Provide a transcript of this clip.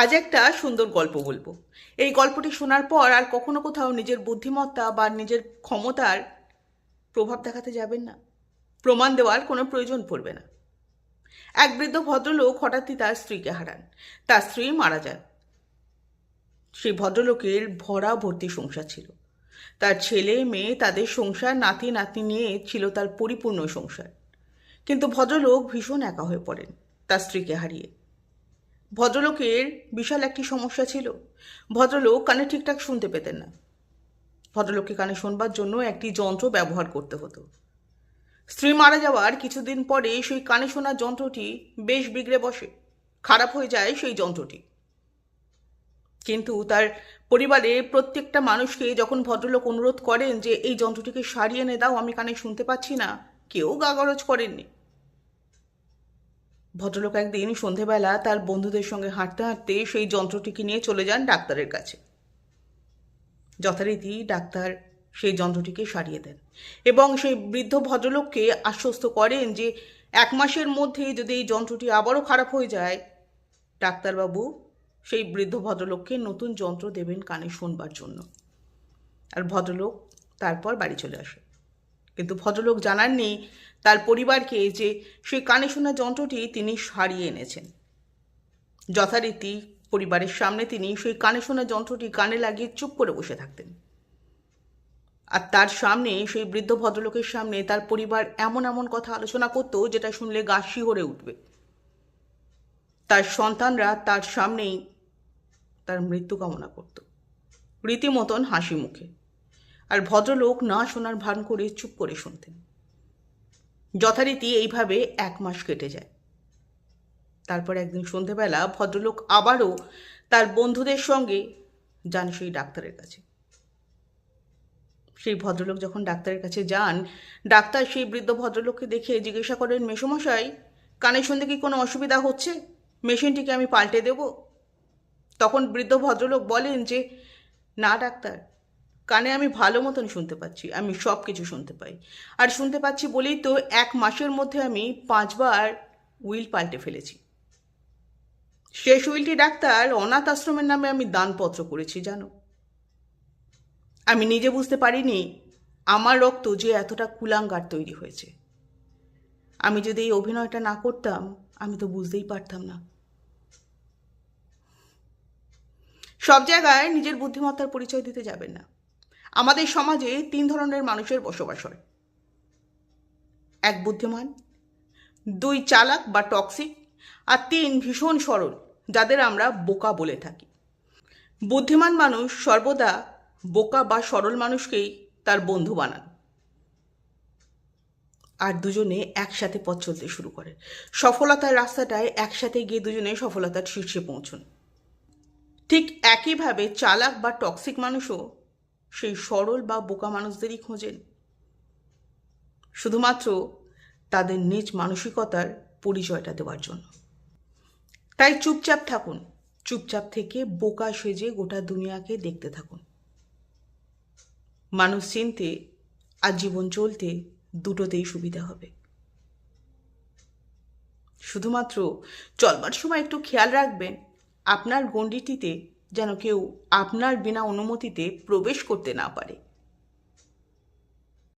আজ একটা সুন্দর গল্প বলব। এই গল্পটি শোনার পর আর কখনো কোথাও নিজের বুদ্ধিমত্তা বা নিজের ক্ষমতার প্রভাব দেখাতে যাবেন না। প্রমাণ দেওয়ার কোনো প্রয়োজন পড়বে না। এক বৃদ্ধ ভদ্রলোক হঠাৎই তার স্ত্রীকে হারান। তার স্ত্রী মারা যান। সেই ভদ্রলোকের ভরা ভর্তি সংসার ছিল। তার ছেলে, মেয়ে, তাদের সংসার, নাতি নাতি নিয়ে ছিল তার পরিপূর্ণ সংসার। কিন্তু ভদ্রলোক ভীষণ একা হয়ে পড়েন। তার স্ত্রীকে হারিয়ে। ভদ্রলোকের বিশাল একটি সমস্যা ছিল। ভদ্রলোক কানে ঠিকঠাক শুনতে পেতেন না। ভদ্রলোককে কানে শোনবার জন্য একটি যন্ত্র ব্যবহার করতে হতো। স্ত্রী মারা যাওয়ার কিছুদিন পরে সেই কানে শোনার যন্ত্রটি বেশ বিগড়ে বসে। খারাপ হয়ে যায় সেই যন্ত্রটি। কিন্তু তার পরিবারের প্রত্যেকটা মানুষকে যখন ভদ্রলোক অনুরোধ করেন যে, এই যন্ত্রটিকে সারিয়ে এনে দাও, আমি কানে শুনতে পাচ্ছি না, কেউ গাগরজ করেননি। ভদ্রলোক একদিন সন্ধেবেলা তার বন্ধুদের সঙ্গে হাঁটতে হাঁটতে সেই যন্ত্রটিকে নিয়ে চলে যান ডাক্তারের কাছে। যথারীতি ডাক্তার সেই যন্ত্রটিকে সারিয়ে দেন এবং সেই বৃদ্ধ ভদ্রলোককে আশ্বস্ত করেন যে এক মাসের মধ্যে যদি এই যন্ত্রটি আবারও খারাপ হয়ে যায়, ডাক্তারবাবু সেই বৃদ্ধ ভদ্রলোককে নতুন যন্ত্র দেবেন কানে শুনবার জন্য। আর ভদ্রলোক তারপর বাড়ি চলে আসে কিন্তু ভদ্রলোক জানাননি তার পরিবারকে যে সেই কানে শোনা যন্ত্রটি তিনি সারিয়ে এনেছেন। যথারীতি পরিবারের সামনে তিনি সেই কানে শোনা যন্ত্রটি কানে লাগিয়ে চুপ করে বসে থাকতেন। আর তার সামনে সেই বৃদ্ধ ভদ্রলোকের সামনে তার পরিবার এমন এমন কথা আলোচনা করতো যেটা শুনলে গা শিহরে উঠবে। তার সন্তানরা তার সামনেই তার মৃত্যু কামনা করত। রীতিমতন হাসি মুখে। আর ভদ্রলোক না শোনার ভান করে চুপ করে শুনতেন। যথারীতি এইভাবে এক মাস কেটে যায়। তারপর একদিন সন্ধেবেলা ভদ্রলোক আবারও তার বন্ধুদের সঙ্গে যান সেই ডাক্তারের কাছে। সেই ভদ্রলোক যখন ডাক্তারের কাছে যান, ডাক্তার সেই বৃদ্ধ ভদ্রলোককে দেখে জিজ্ঞাসা করেন, মেসমশাই, কানে শুনতে কি কোনো অসুবিধা হচ্ছে? মেশিনটিকে আমি পাল্টে দেব? তখন বৃদ্ধ ভদ্রলোক বলেন যে, না, ডাক্তার কানে আমি ভালো মতন শুনতে পাচ্ছি, আমি সব কিছু শুনতে পাই। আর শুনতে পাচ্ছি বলেই তো এক মাসের মধ্যে আমি পাঁচবার উইল পাল্টে ফেলেছি। শেষ উইলটি ডাক্তার অনাথ আশ্রমের নামে আমি দানপত্র করেছি, জানো। আমি নিজে বুঝতে পারিনি আমার রক্ত যে এতটা কুলাঙ্গার তৈরি হয়েছে। আমি যদি এই অভিনয়টা না করতাম, আমি তো বুঝতেই পারতাম না। সব জায়গায় নিজের বুদ্ধিমত্তার পরিচয় দিতে যাবেন না। আমাদের সমাজে তিন ধরনের মানুষের বসবাস হয়। এক বুদ্ধিমান, দুই চালাক বা টক্সিক, আর তিন ভীষণ সরল, যাদের আমরা বোকা বলে থাকি। বুদ্ধিমান মানুষ সর্বদা বোকা বা সরল মানুষকেই তার বন্ধু বানান। আর দুজনে একসাথে পথ চলতে শুরু করে। সফলতার রাস্তাটায় একসাথে গিয়ে দুজনে সফলতার শীর্ষে পৌঁছন। ঠিক একইভাবে চালাক বা টক্সিক মানুষও সেই সরল বা বোকা মানুষদেরই খোঁজেন। শুধুমাত্র তাদের নিজ মানসিকতার পরিচয়টা দেওয়ার জন্য। তাই চুপচাপ থাকুন, চুপচাপ থেকে বোকা সেজে গোটা দুনিয়াকে দেখতে থাকুন। মানুষ চিনতে আর জীবন চলতে দুটোতেই সুবিধা হবে। শুধুমাত্র চলবার সময় একটু খেয়াল রাখবেন, আপনার গণ্ডিটিতে যেন কেউ আপনার বিনা অনুমতিতে প্রবেশ করতে না পারে।